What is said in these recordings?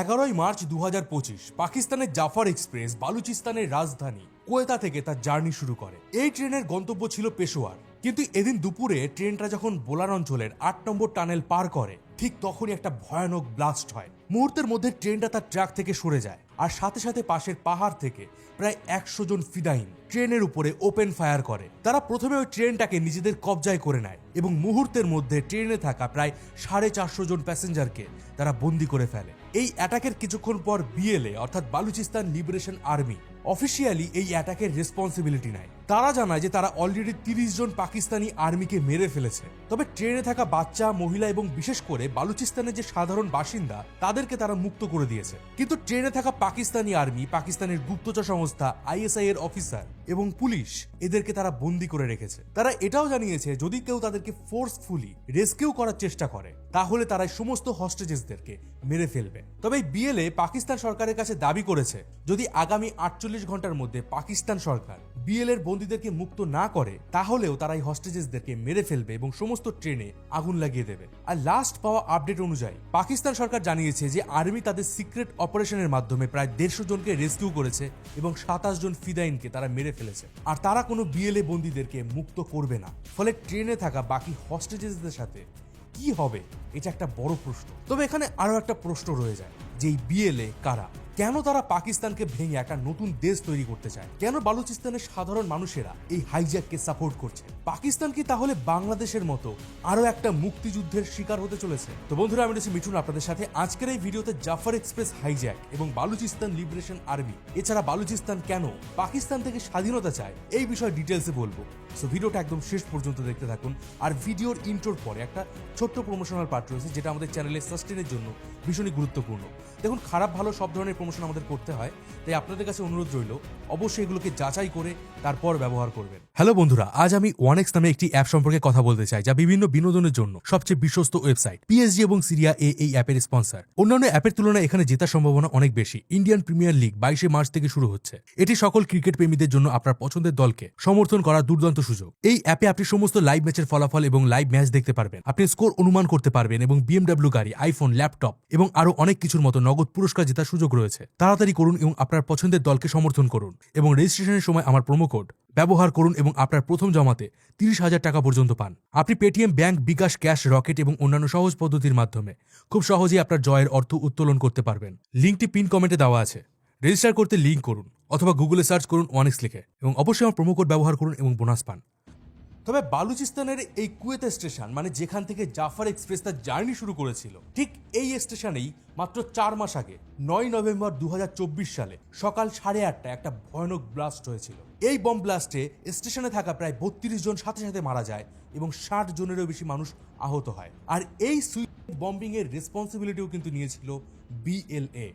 এগারোই মার্চ দু হাজার পঁচিশ, পাকিস্তানের জাফার এক্সপ্রেস, বালুচিস্তানের রাজধানী, কোয়েতা থেকে তার জার্নি শুরু করে। এই ট্রেনের গন্তব্য ছিল পেশোয়ার। কিন্তু এদিন দুপুরে ট্রেনটা যখন বোলার অঞ্চলের আট নম্বর টানেল পার করে ঠিক তখনই একটা ভয়ানক ব্লাস্ট হয়। মুহূর্তের মধ্যে ট্রেনটা তার ট্র্যাক থেকে সরে যায় আর সাথে সাথে পাশের পাহাড় থেকে প্রায় একশো জন ফিদাইন ট্রেনের উপরে ওপেন ফায়ার করে। তারা প্রথমে ওই ট্রেনটাকে নিজেদের কবজায় করে নেয় এবং মুহূর্তের মধ্যে ট্রেনে থাকা প্রায় সাড়ে চারশো জন প্যাসেঞ্জারকে তারা বন্দি করে ফেলে। এই অ্যাটাকের কিছুক্ষণ পর বিএলএ অর্থাৎ বালুচিস্তান লিবারেশন আর্মি, অফিসিয়ালি এই অ্যাটাকের রেসপন্সিবিলিটি নেয়। তারা জানায় যে তারা অলরেডি তিরিশ জন পাকিস্তানি আর্মিকে মেরে ফেলেছে। তবে ট্রেনে থাকা বাচ্চা, মহিলা এবং বিশেষ করে বালুচিস্তানের যে সাধারণ বাসিন্দা, তাদেরকে তারা মুক্ত করে দিয়েছে। কিন্তু ট্রেনে থাকা পাকিস্তানি আর্মি, পাকিস্তানের গুপ্তচর সংস্থা আইএসআই এর অফিসার এবং পুলিশ এদেরকে তারা বন্দি করে রেখেছে। তারা এটাও জানিয়েছে, যদি কেউ তাদেরকে ফোর্সফুলি রেস্কিউ করার চেষ্টা করে, তাহলে তারা সমস্ত হস্টেজেসদেরকে মেরে ফেলবে। তবে বিএলএ পাকিস্তান সরকারের কাছে দাবি করেছে, যদি আগামী আটচল্লিশ ঘণ্টার মধ্যে পাকিস্তান সরকার বিএল এর বন্দীদেরকে মুক্ত না করে, তাহলেও তারা এই হস্টেজেসদেরকে মেরে ফেলবে এবং সমস্ত ট্রেনে আগুন লাগিয়ে দেবে। আর লাস্ট পাওয়া আপডেট অনুযায়ী, পাকিস্তান সরকার জানিয়েছে যে আর্মি তাদের সিক্রেট অপারেশনের মাধ্যমে প্রায় দেড়শো জনকে রেস্কিউ করেছে এবং সাতাশ জন ফিদাইনকে তারা মেরে ফেলেছে। আর তারা কোনো বিএলএ বন্দীদেরকে মুক্ত করবে না। ফলে ট্রেনে থাকা বাকি হস্টেজেসদের সাথে কি হবে, এটা একটা বড় প্রশ্ন। তবে এখানে আরও একটা প্রশ্ন রয়ে যায়, যে এই বিএলএ কারা? কেন তারা পাকিস্তানকে ভেঙে একটা নতুন দেশ তৈরি করতে চায়? কেন বালুচিস্তানের সাধারণ মানুষেরা এই হাইজ্যাককে সাপোর্ট করছে? পাকিস্তান কি তাহলে বাংলাদেশের মতো আরও একটা মুক্তিযুদ্ধের শিকার হতে চলেছে? তো বন্ধুরা, আমি রয়েছি মিঠুন আপনাদের সাথে। আজকের এই ভিডিওতে জাফর এক্সপ্রেস হাইজ্যাক এবং বালুচিস্তান লিবারেশন আর্মি এছাড়া বালুচিস্তান কেন পাকিস্তান থেকে স্বাধীনতা চায়, এই বিষয়ে ডিটেলসে বলব। সো ভিডিওটা একদম শেষ পর্যন্ত দেখতে থাকুন। আর ভিডিওর ইন্ট্রোর পরে একটা ছোট্ট প্রমোশনাল পার্ট রয়েছে, যেটা আমাদের চ্যানেলের সাস্টেনের জন্য ভীষণই গুরুত্বপূর্ণ। দেখুন, খারাপ, ভালো, সব ধরনের প্রমোশন আমাদের করতে হয়, তাই আপনাদের কাছে অনুরোধ রইল, অবশ্যই এগুলোকে যাচাই করে তারপর ব্যবহার করবেন। হ্যালো বন্ধুরা, আজ আমি ওয়ানেক্স নামে একটি অ্যাপ সম্পর্কে কথা বলতে চাই, যা বিভিন্ন বিনোদনের জন্য সবচেয়ে বিশ্বস্ত ওয়েবসাইট পিএসজি এবং সিরিয়া এ এই অ্যাপের স্পন্সর অন্যান্য অ্যাপের তুলনায় এখানে জেতার সম্ভাবনা অনেক বেশি। ইন্ডিয়ান প্রিমিয়ার লিগ বাইশে মার্চ থেকে শুরু হচ্ছে। এটি সকল ক্রিকেট প্রেমীদের জন্য আপনার পছন্দের দলকে সমর্থন করার দুর্দান্ত সুযোগ। এই অ্যাপে আপনি সমস্ত লাইভ ম্যাচের ফলাফল এবং লাইভ ম্যাচ দেখতে পারবেন। আপনি স্কোর অনুমান করতে পারবেন এবং বিএমডব্লিউ গাড়ি আইফোন ল্যাপটপ এবং আরও অনেক কিছুর মতো নগদ পুরস্কার জেতার সুযোগ রয়েছে। তাড়াতাড়ি করুন এবং আপনার পছন্দের দলকে সমর্থন করুন এবং রেজিস্ট্রেশনের সময় আমার প্রোমো কোড ব্যবহার করুন এবং আপনার প্রথম জমাতে তিরিশ হাজার টাকা পর্যন্ত পান। আপনি Paytm bank bKash cash Rocket এবং অন্যান্য সহজ পদ্ধতির মাধ্যমে খুব সহজেই আপনার জয়ের অর্থ উত্তোলন করতে পারবেন। লিঙ্কটি পিন কমেন্টে দেওয়া আছে। রেজিস্টার করতে লিঙ্ক করুন অথবা গুগলে সার্চ করুন ওয়ানেক্স লিখে এবং অবশ্যই আমার প্রোমো কোড ব্যবহার করুন এবং বোনাস পান। তবে বালুচিস্তানের এই কুয়েতা স্টেশন মানে যেখান থেকে জাফার এক্সপ্রেস তার জার্নি শুরু করেছিল, ঠিক এই স্টেশনেই মাত্র চার মাস আগে, নয় নভেম্বর দু হাজার চব্বিশ সালে, সকাল সাড়ে আটটায় একটা ভয়ানক ব্লাস্ট হয়েছিল। এই বম ব্লাস্টে স্টেশনে থাকা প্রায় বত্রিশ জন সাথে সাথে মারা যায় এবং ষাট জনেরও বেশি মানুষ আহত হয়। আর এই সুইসাইড বম্বিং এর রেসপন্সিবিলিটিও কিন্তু নিয়েছিল বিএলএ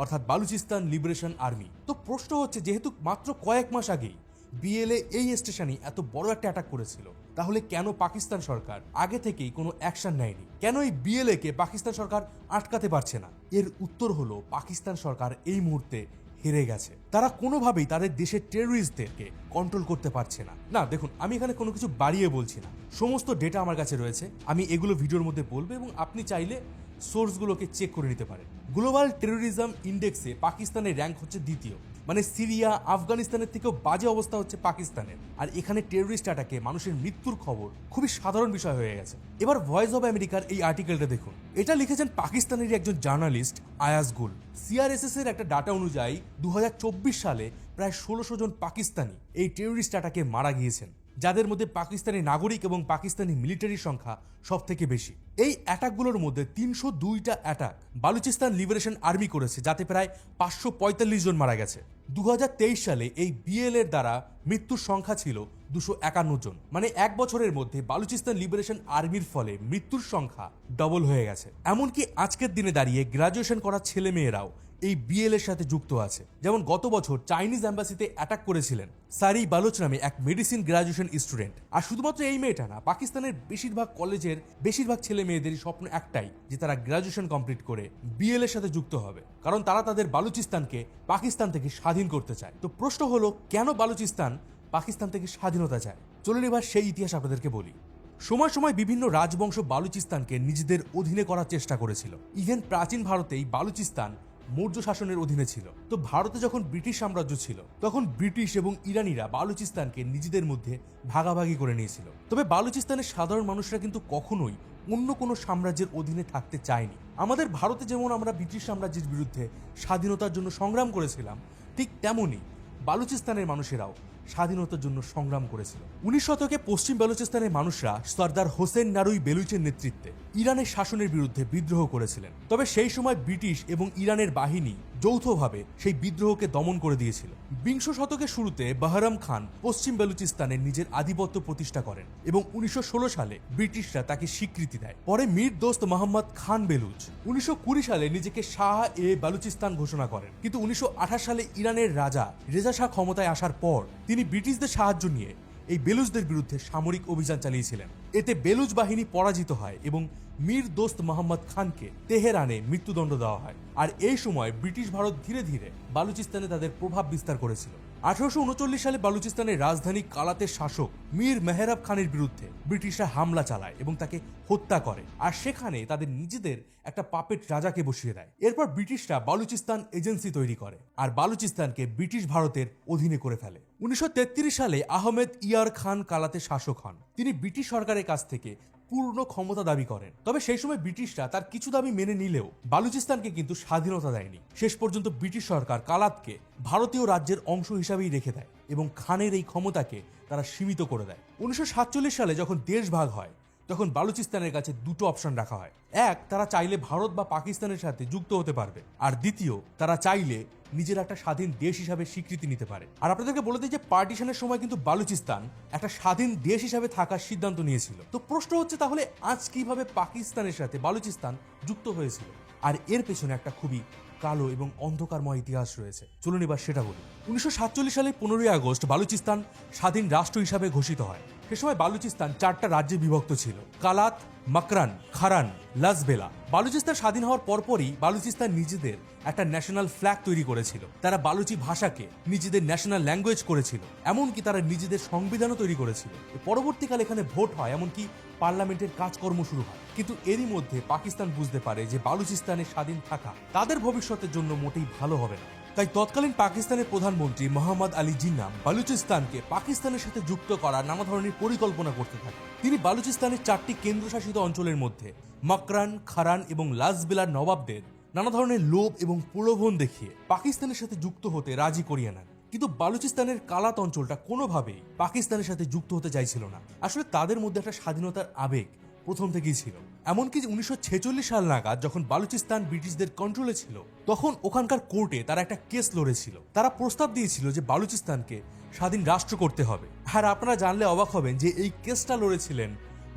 অর্থাৎ বালুচিস্তান লিবারেশন আর্মি। তো প্রশ্ন হচ্ছে, যেহেতু মাত্র কয়েক মাস আগেই বিএলএ এই স্টেশনে এত বড় একটা অ্যাটাক করেছিল। তাহলে কেন পাকিস্তান সরকার আগে থেকেই কোনো অ্যাকশন নেয়নি? কেন এই বিএলএ কে পাকিস্তান সরকার আটকাতে পারছে না? এর উত্তর হলো, পাকিস্তান সরকার এই মুহূর্তে হেরে গেছে। তারা কোনোভাবেই তাদের দেশের টেররিস্টদেরকে কন্ট্রোল করতে পারছে না। না, দেখুন, আমি এখানে কোনো কিছু বাড়িয়ে বলছি না। সমস্ত ডেটা আমার কাছে রয়েছে। আমি এগুলো ভিডিওর মধ্যে বলব এবং আপনি চাইলে সোর্সগুলোকে চেক করে নিতে পারেন। গ্লোবাল টেরোরিজম ইন্ডেক্সে পাকিস্তানের র্যাঙ্ক হচ্ছে দ্বিতীয়। মানে সিরিয়া, আফগানিস্তানের থেকেও বাজে অবস্থা হচ্ছে পাকিস্তানের। আর এখানে টেররিস্ট অ্যাটাকে মানুষের মৃত্যুর খবর খুবই সাধারণ বিষয় হয়ে গেছে। এবার ভয়েস অব আমেরিকার এই আর্টিকেলটা দেখুন। এটা লিখেছেন পাকিস্তানের একজন জার্নালিস্ট আয়াজ গুল। সিআরএসএস এর একটা ডাটা অনুযায়ী দু হাজার চব্বিশ সালে প্রায় ষোলোশো জন পাকিস্তানি এই টেররিস্ট অ্যাটাকে মারা গিয়েছেন, যাদের মধ্যে পাকিস্তানি নাগরিক এবং পাকিস্তানি মিলিটারির সংখ্যা সব থেকে বেশি। এই অ্যাটাকগুলোর মধ্যে তিনশো দুইটা অ্যাটাক বালুচিস্তান লিবারেশন আর্মি করেছে, যাতে প্রায় পাঁচশো পঁয়তাল্লিশ জন মারা গেছে। দু হাজার তেইশ সালে এই বিএলএর দ্বারা মৃত্যুর সংখ্যা ছিল দুশো একান্ন জন। মানে এক বছরের মধ্যে বালুচিস্তান লিবারেশন আর্মির ফলে মৃত্যুর সংখ্যা ডবল হয়ে গেছে। এমনকি আজকের দিনে দাঁড়িয়ে গ্রাজুয়েশন করা ছেলে মেয়েরাও এই বিএল এর সাথে যুক্ত আছে। যেমন গত বছর চাইনিজ অ্যাম্বাসিতে অ্যাটাক করেছিলেন সারি বালোচ নামে এক মেডিসিন গ্রাজুয়েশন স্টুডেন্ট আর শুধুমাত্র এই মেয়েটা না, পাকিস্তানের বেশিরভাগ কলেজের বেশিরভাগ ছেলে মেয়েদেরই স্বপ্ন একটাই যে তারা গ্রাজুয়েশন কমপ্লিট করে বিএল এর সাথে যুক্ত হবে। কারণ তারা তাদের বালুচিস্তানকে পাকিস্তান থেকে স্বাধীন করতে চায়। তো প্রশ্ন হলো, কেন বালুচিস্তান পাকিস্তান থেকে স্বাধীনতা চায়? চলুন এবার সেই ইতিহাস আপনাদেরকে বলি। সময় সময় বিভিন্ন রাজবংশ বালুচিস্তানকে নিজেদের অধীনে করার চেষ্টা করেছিল। ইভেন প্রাচীন ভারতেই বালুচিস্তান মৌর্য শাসনের অধীনে ছিল। তো ভারতে যখন ব্রিটিশ সাম্রাজ্য ছিল, তখন ব্রিটিশ এবং ইরানিরা বালুচিস্তানকে নিজেদের মধ্যে ভাগাভাগি করে নিয়েছিল। তবে বালুচিস্তানের সাধারণ মানুষরা কিন্তু কখনোই অন্য কোনো সাম্রাজ্যের অধীনে থাকতে চায়নি। আমাদের ভারতে যেমন আমরা ব্রিটিশ সাম্রাজ্যের বিরুদ্ধে স্বাধীনতার জন্য সংগ্রাম করেছিলাম, ঠিক তেমনই বালুচিস্তানের মানুষেরাও স্বাধীনতার জন্য সংগ্রাম করেছিল। উনিশ শতকে পশ্চিম বালুচিস্তানের মানুষরা সর্দার হোসেন নারুই বেলুচের নেতৃত্বে ইরানের শাসনের বিরুদ্ধে বিদ্রোহ করেছিলেন। তবে সেই সময় ব্রিটিশ এবং ইরানের বাহিনী যৌথভাবে সেই বিদ্রোহকে দমন করে দিয়েছিল। বিংশ শতকের শুরুতে বাহরাম খান পশ্চিম বেলুচিস্তানের নিজের আধিপত্য প্রতিষ্ঠা করেন এবং উনিশশো ষোলো সালে ব্রিটিশরা তাকে স্বীকৃতি দেয়। পরে মীর দোস্ত মোহাম্মদ খান বেলুচ উনিশশো কুড়ি সালে নিজেকে শাহ এ বালুচিস্তান ঘোষণা করেন। কিন্তু উনিশশো আঠাশ সালে ইরানের রাজা রেজা শাহ ক্ষমতায় আসার পর তিনি ব্রিটিশদের সাহায্য নিয়ে এই বেলুচদের বিরুদ্ধে সামরিক অভিযান চালিয়েছিলেন। এতে বেলুচ বাহিনী পরাজিত হয় এবং মীর দোস্ত মোহাম্মদ খানকে তেহরানে মৃত্যুদণ্ড দেওয়া হয়। আর এই সময় ব্রিটিশ ভারত ধীরে ধীরে বালুচিস্তানে তাদের প্রভাব বিস্তার করেছিল। আঠারোশো উনচল্লিশ সালে বালুচিস্তানের রাজধানী কালাতের শাসক মীর মেহরাব খানের বিরুদ্ধে ব্রিটিশরা হামলা চালায় এবং তাকে হত্যা করে। আর সেখানে তাদের নিজেদের একটা পাপেট রাজাকে বসিয়ে দেয়। এরপর ব্রিটিশরা বালুচিস্তান এজেন্সি তৈরি করে আর বালুচিস্তানকে ব্রিটিশ ভারতের অধীনে করে ফেলে। উনিশশো তেত্রিশ সালে আহমেদ ইয়ার খান কালাতে শাসক হন। তিনি ব্রিটিশ সরকারের কাছ থেকে পূর্ণ ক্ষমতা দাবি করেন। তবে সেই সময় ব্রিটিশরা তার কিছু দাবি মেনে নিলেও বালুচিস্তানকে কিন্তু স্বাধীনতা দেয়নি। শেষ পর্যন্ত ব্রিটিশ সরকার কালাতকে ভারতীয় রাজ্যের অংশ হিসাবেই রেখে দেয় এবং খানের এই ক্ষমতাকে তারা সীমিত করে দেয়। উনিশশো সাতচল্লিশ সালে যখন দেশ ভাগ হয় তখন বালুচিস্তানের কাছে দুটো অপশন রাখা হয়। এক, তারা চাইলে ভারত বা পাকিস্তানের সাথে যুক্ত হতে পারবে। আর দ্বিতীয়, তারা চাইলে নিজের একটা স্বাধীন দেশ হিসাবে স্বীকৃতি নিতে পারে। আর আপনাদেরকে বলে দিই যে পার্টিশনের সময় কিন্তু বালুচিস্তান একটা স্বাধীন দেশ হিসাবে থাকার সিদ্ধান্ত নিয়েছিল। তো প্রশ্ন হচ্ছে তাহলে আজ কীভাবে পাকিস্তানের সাথে বালুচিস্তান যুক্ত হয়েছিল? আর এর পেছনে একটা খুবই কালো এবং অন্ধকারময় ইতিহাস রয়েছে। চলুন এবার সেটা বলি। উনিশশো সালের পনেরোই আগস্ট বালুচিস্তান স্বাধীন রাষ্ট্র হিসাবে ঘোষিত হয়। সে সময় বালুচিস্তান চারটা রাজ্যে বিভক্ত ছিল। কালাত, মাকরান, খারান, লাজবেলা। বালুচিস্তান স্বাধীন হওয়ার পরপরই বালুচিস্তান নিজেদের একটা ন্যাশনাল ফ্ল্যাগ তৈরি করেছিল। তারা বালুচি ভাষাকে নিজেদের ন্যাশনাল ল্যাঙ্গুয়েজ করেছিল, এমনকি তারা নিজেদের সংবিধানও তৈরি করেছিল। পরবর্তীকালে এখানে ভোট হয়, এমনকি পার্লামেন্টের কাজকর্ম শুরু হয়। কিন্তু এরই মধ্যে পাকিস্তান বুঝতে পারে যে বালুচিস্তানের স্বাধীন থাকা তাদের ভবিষ্যতের জন্য মোটেই ভালো হবে না। তাই তৎকালীন পাকিস্তানের প্রধানমন্ত্রী মোহাম্মদ আলী জিন্না বালুচিস্তানকে পাকিস্তানের সাথে যুক্ত করার নানা ধরনের পরিকল্পনা করতে থাকেন। তিনি বালুচিস্তানের চারটি কেন্দ্রশাসিত অঞ্চলের মধ্যে মকরান, খারান এবং লাজবেলার নবাবদের নানা ধরনের লোভ এবং প্রলোভন দেখিয়ে পাকিস্তানের সাথে যুক্ত হতে রাজি করিয়ে নেন। কিন্তু বালুচিস্তানের কালাত অঞ্চলটা কোনোভাবেই পাকিস্তানের সাথে যুক্ত হতে চাইছিল না। আসলে তাদের মধ্যে একটা স্বাধীনতার আবেগ প্রথম থেকেই ছিল। এমনকি উনিশশো ছেচল্লিশ সাল নাগাদ যখন বালুচিস্তান ব্রিটিশদের কন্ট্রোলে ছিল, তখন ওখানকার কোর্টে তারা একটা কেস লড়েছিল। তারা প্রস্তাব দিয়েছিল যে বালুচিস্তানকে স্বাধীন রাষ্ট্র করতে হবে। আর আপনারা জানলে অবাক হবেন যে এই কেসটা লড়েছিলেন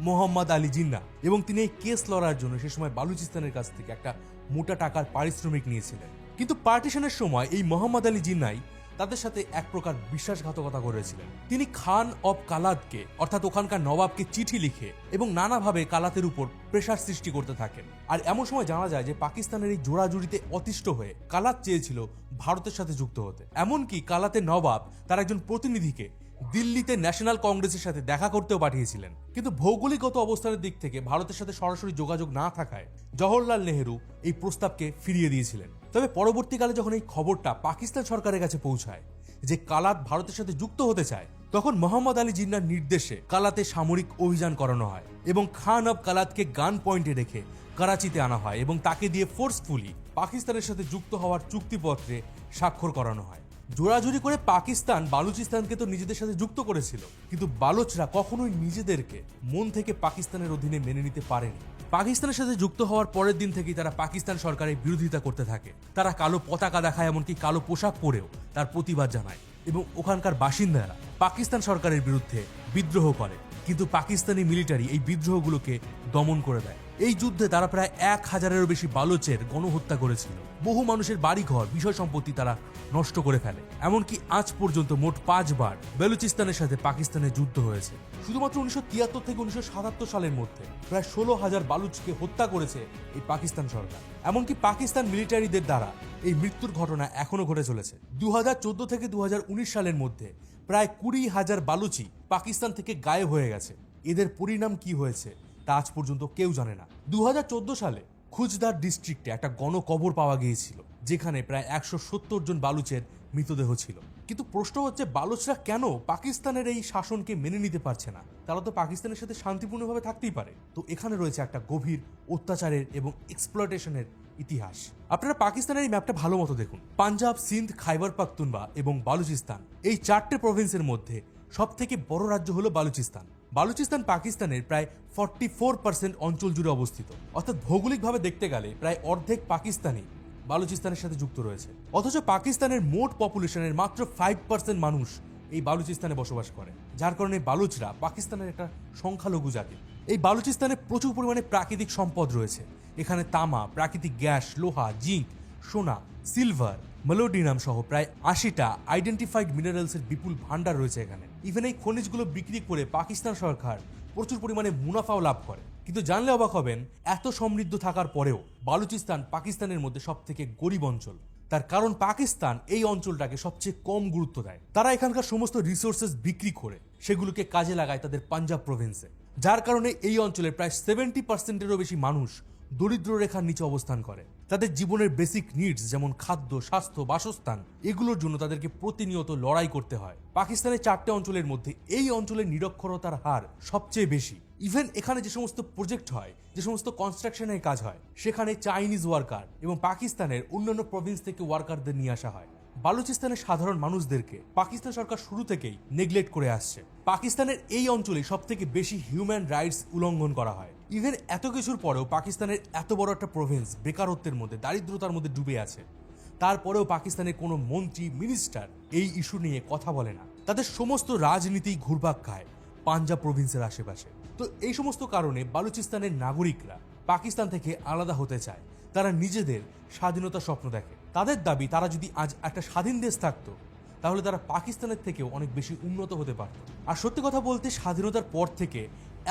মোহাম্মদ আলী জিন্না এবং তিনি এই কেস লড়ার জন্য সে সময় বালুচিস্তানের কাছ থেকে একটা মোটা টাকার পারিশ্রমিক নিয়েছিলেন। কিন্তু পার্টিশনের সময় এই মোহাম্মদ আলী জিন্নাই তাদের সাথে এক প্রকার বিশ্বাসঘাতকতা করেছিলেন। তিনি খান অব কালাতকে অর্থাৎ ওখানকার নবাবকে চিঠি লিখে এবং নানাভাবে কালাতের উপর প্রেশার সৃষ্টি করতে থাকেন। আর এমন সময় জানা যায় যে, পাকিস্তানের এই জোড়াজুড়িতে অতিষ্ঠ হয়ে কালাত চেয়েছিল ভারতের সাথে যুক্ত হতে। এমনকি কালাতে নবাব তার একজন প্রতিনিধিকে দিল্লিতে ন্যাশনাল কংগ্রেসের সাথে দেখা করতেও পাঠিয়েছিলেন। কিন্তু ভৌগোলিকগত অবস্থানের দিক থেকে ভারতের সাথে সরাসরি যোগাযোগ না থাকায় জওহরলাল নেহেরু এই প্রস্তাবকে ফিরিয়ে দিয়েছিলেন। তবে পরবর্তীকালে যখন এই খবরটা পাকিস্তান সরকারের কাছে পৌঁছায় যে কালাত ভারতের সাথে যুক্ত হতে চায়, তখন মোহাম্মদ আলী জিন্নার নির্দেশে কালাতে সামরিক অভিযান করানো হয় এবং খান অব কালাতকে গান পয়েন্টে রেখে করাচিতে আনা হয় এবং তাকে দিয়ে ফোর্সফুলি পাকিস্তানের সাথে যুক্ত হওয়ার চুক্তিপত্রে স্বাক্ষর করানো হয়। জোরাজুরি করে পাকিস্তান বালুচিস্তানকে তো নিজেদের সাথে যুক্ত করেছিল। কিন্তু বালোচরা কখনোই নিজেদেরকে মন থেকে পাকিস্তানের অধীনে মেনে নিতে পারেনি। পাকিস্তানের সাথে যুক্ত হওয়ার পরের দিন থেকেই তারা পাকিস্তান সরকারের বিরোধিতা করতে থাকে। তারা কালো পতাকা দেখায়, এমনকি কালো পোশাক পরেও তার প্রতিবাদ জানায়। এবং ওখানকার বাসিন্দারা পাকিস্তান সরকারের বিরুদ্ধে বিদ্রোহ করে। কিন্তু পাকিস্তানি মিলিটারি এই বিদ্রোহগুলোকে দমন করে দেয়। এই যুদ্ধে তারা প্রায় এক হাজারেরও বেশি বালোচের গণহত্যা করেছিল। বহু মানুষের বাড়িঘর, বিষয় সম্পত্তি তারা নষ্ট করে ফেলে। এমনকি আজ পর্যন্ত মোট পাঁচবার বেলুচিস্তানের সাথে পাকিস্তানের যুদ্ধ হয়েছে। শুধুমাত্র উনিশশো তিয়াত্তর থেকে উনিশশো সাতাত্তর সালের মধ্যে প্রায় ষোলো হাজার বালুচকে হত্যা করেছে এই পাকিস্তান সরকার। এমনকি পাকিস্তান মিলিটারিদের দ্বারা এই মৃত্যুর ঘটনা এখনও ঘটে চলেছে। দু হাজার চোদ্দ থেকে দু হাজার উনিশ সালের মধ্যে প্রায় কুড়ি হাজার বালুচি পাকিস্তান থেকে গায়েব হয়ে গেছে। এদের পরিণাম কি হয়েছে? তা আজ পর্যন্ত কেউ জানে না। দু হাজার চোদ্দ সালে খুজদার ডিস্ট্রিক্টে একটা গণকবর পাওয়া গিয়েছিল, যেখানে প্রায় একশো সত্তর জন বালুচের মৃতদেহ ছিল। কিন্তু প্রশ্ন হচ্ছে, বালুচরা কেন পাকিস্তানের এই শাসনকে মেনে নিতে পারছে না? তারা তো পাকিস্তানের সাথে শান্তিপূর্ণভাবে থাকতেই পারে। তো এখানে রয়েছে একটা গভীর অত্যাচারের এবং এক্সপ্লয়টেশনের ইতিহাস। আপনারা পাকিস্তানের এই ম্যাপটা ভালো মতো দেখুন। পাঞ্জাব, সিন্ধ, খাইবার পাখতুনবা এবং বালুচিস্তান, এই চারটে প্রভিন্সের মধ্যে সব থেকে বড় রাজ্য হলো বালুচিস্তান। বালুচিস্তান, পাকিস্তানের প্রায় ফর্টি ফোর পার্সেন্ট অঞ্চল জুড়ে অবস্থিত। অর্থাৎ ভৌগোলিকভাবে দেখতে গেলে প্রায় অর্ধেক পাকিস্তানি বালুচিস্তানের সাথে যুক্ত রয়েছে। অথচ পাকিস্তানের মোট পপুলেশনের মাত্র ফাইভ পার্সেন্ট মানুষ এই বালুচিস্তানে বসবাস করে। যার কারণে বালুচরা পাকিস্তানের একটা সংখ্যালঘু জাতি। এই বালুচিস্তানে প্রচুর পরিমাণে প্রাকৃতিক সম্পদ রয়েছে। এখানে তামা, প্রাকৃতিক গ্যাস, লোহা, জিঙ্ক, সোনা, সিলভার মেলোডিনাম সহ প্রায় আশিটা আইডেন্টিফাইড মিনারেলসের বিপুল ভান্ডার রয়েছে এখানে। ইভেন এই খনিজগুলো বিক্রি করে পাকিস্তান সরকার প্রচুর পরিমাণে মুনাফাও লাভ করে। কিন্তু জানলে অবাক হবেন, এত সমৃদ্ধ থাকার পরেও বালুচিস্তান পাকিস্তানের মধ্যে সব থেকে গরিব অঞ্চল। তার কারণ পাকিস্তান এই অঞ্চলটাকে সবচেয়ে কম গুরুত্ব দেয়। তারা এখানকার সমস্ত রিসোর্সেস বিক্রি করে, সেগুলোকে কাজে লাগায় তাদের পাঞ্জাব প্রভিন্সে যার কারণে এই অঞ্চলের প্রায় সেভেন্টি পার্সেন্টেরও বেশি মানুষ দরিদ্র রেখার নিচে অবস্থান করে। তাদের জীবনের বেসিক নিডস যেমন খাদ্য, স্বাস্থ্য, বাসস্থান, এগুলোর জন্য তাদেরকে প্রতিনিয়ত লড়াই করতে হয়। পাকিস্তানের চারটে অঞ্চলের মধ্যে এই অঞ্চলের নিরক্ষরতার হার সবচেয়ে বেশি। ইভেন এখানে যে সমস্ত প্রজেক্ট হয়, যে সমস্ত কনস্ট্রাকশনের কাজ হয়, সেখানে চাইনিজ ওয়ার্কার এবং পাকিস্তানের অন্যান্য প্রভিন্স থেকে ওয়ার্কারদের নিয়ে আসা হয়। বালুচিস্তানের সাধারণ মানুষদেরকে পাকিস্তান সরকার শুরু থেকেই নেগলেক্ট করে আসছে। পাকিস্তানের এই অঞ্চলে সব থেকে বেশি হিউম্যান রাইটস উল্লঙ্ঘন করা হয়। ইভেন এত কিছুর পরেও পাকিস্তানের এত বড় একটা প্রভিন্স বেকারত্বের মধ্যে, দারিদ্রতার মধ্যে ডুবে আছে। তারপরেও পাকিস্তানের কোনো মন্ত্রী মিনিস্টার এই ইস্যু নিয়ে কথা বলে না। তাদের সমস্ত রাজনীতি ঘুরপাক খায় পাঞ্জাব প্রভিন্সের আশেপাশে। তো এই সমস্ত কারণে বালুচিস্তানের নাগরিকরা পাকিস্তান থেকে আলাদা হতে চায়। তারা নিজেদের স্বাধীনতা স্বপ্ন দেখে। তাদের দাবি, তারা যদি আজ একটা স্বাধীন দেশ থাকতো তাহলে তারা পাকিস্তানের থেকেও অনেক বেশি উন্নত হতে পারত। আর সত্যি কথা বলতে, স্বাধীনতার পর থেকে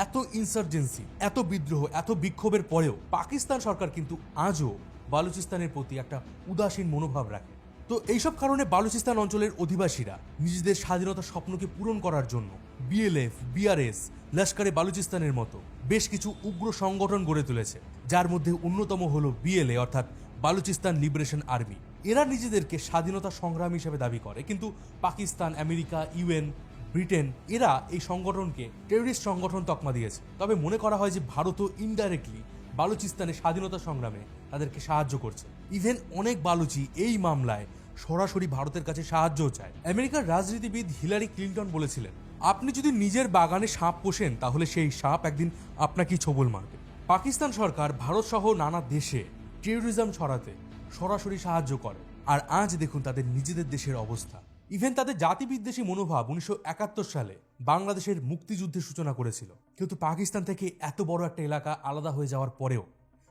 এত ইনসার্জেন্সি এত বিদ্রোহ, এত বিক্ষোভের পরেও পাকিস্তান সরকার কিন্তু আজও বালুচিস্তানের প্রতি একটা উদাসীন মনোভাব রাখে। তো এইসব কারণে বালুচিস্তান অঞ্চলের অধিবাসীরা নিজেদের স্বাধীনতার স্বপ্নকে পূরণ করার জন্য বিএলএফ বিআরএস লস্করে বালুচিস্তানের মতো বেশ কিছু উগ্র সংগঠন গড়ে তুলেছে, যার মধ্যে অন্যতম হলো বিএলএ অর্থাৎ বালুচিস্তান লিবারেশন আর্মি এরা নিজেদেরকে স্বাধীনতা সংগ্রামী হিসেবে দাবি করে। কিন্তু পাকিস্তান, আমেরিকা, ইউএন, ব্রিটেন, এরা এই সংগঠনকে টেররিস্ট সংগঠন তকমা দিয়েছে। তবে মনে করা হয় যে ভারতও ইনডাইরেক্টলি বালুচিস্তানের স্বাধীনতা সংগ্রামে তাদেরকে সাহায্য করছে। ইভেন অনেক বালুচি এই মামলায় সরাসরি ভারতের কাছে সাহায্যও চায়। আমেরিকার রাজনীতিবিদ হিলারি ক্লিন্টন বলেছিলেন, আপনি যদি নিজের বাগানে সাপ পোষেন, তাহলে সেই সাপ একদিন আপনাকেই ছবল মারবে। পাকিস্তান সরকার ভারত সহ নানা দেশে টেরোরিজম ছড়াতে সরাসরি সাহায্য করে। আর আজ দেখুন তাদের নিজেদের দেশের অবস্থা। ইভেন তাদের জাতিবিদ্বেষী মনোভাব উনিশশো একাত্তর সালে বাংলাদেশের মুক্তিযুদ্ধের সূচনা করেছিল। কিন্তু পাকিস্তান থেকে এত বড় একটা এলাকা আলাদা হয়ে যাওয়ার পরেও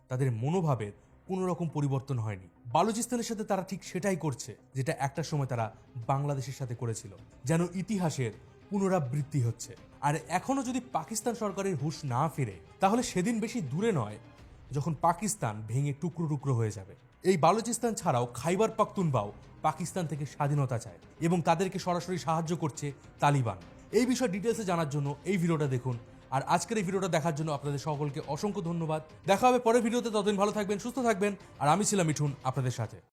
তাদের মনোভাবের কোনো রকম পরিবর্তন হয়নি। বালুচিস্তানের সাথে তারা ঠিক সেটাই করছে, যেটা একটা সময় তারা বাংলাদেশের সাথে করেছিল, যেন ইতিহাসের পুনরাবৃত্তি হচ্ছে। আর এখনও যদি পাকিস্তান সরকারের হুঁশ না ফিরে, তাহলে সেদিন বেশি দূরে নয়, যখন পাকিস্তান ভেঙে টুকরো টুকরো হয়ে যাবে। এই বালুচিস্তান ছাড়াও খাইবার পাখতুনবাও পাকিস্তান থেকে স্বাধীনতা চায় এবং তাদেরকে সরাসরি সাহায্য করছে তালিবান। এই বিষয়ে ডিটেলসে জানার জন্য এই ভিডিওটা দেখুন। আর আজকের এই ভিডিওটা দেখার জন্য আপনাদের সকলকে অসংখ্য ধন্যবাদ। দেখা হবে পরের ভিডিওতে। ততদিন ভালো থাকবেন, সুস্থ থাকবেন। আর আমি ছিলাম মিঠুন আপনাদের সাথে।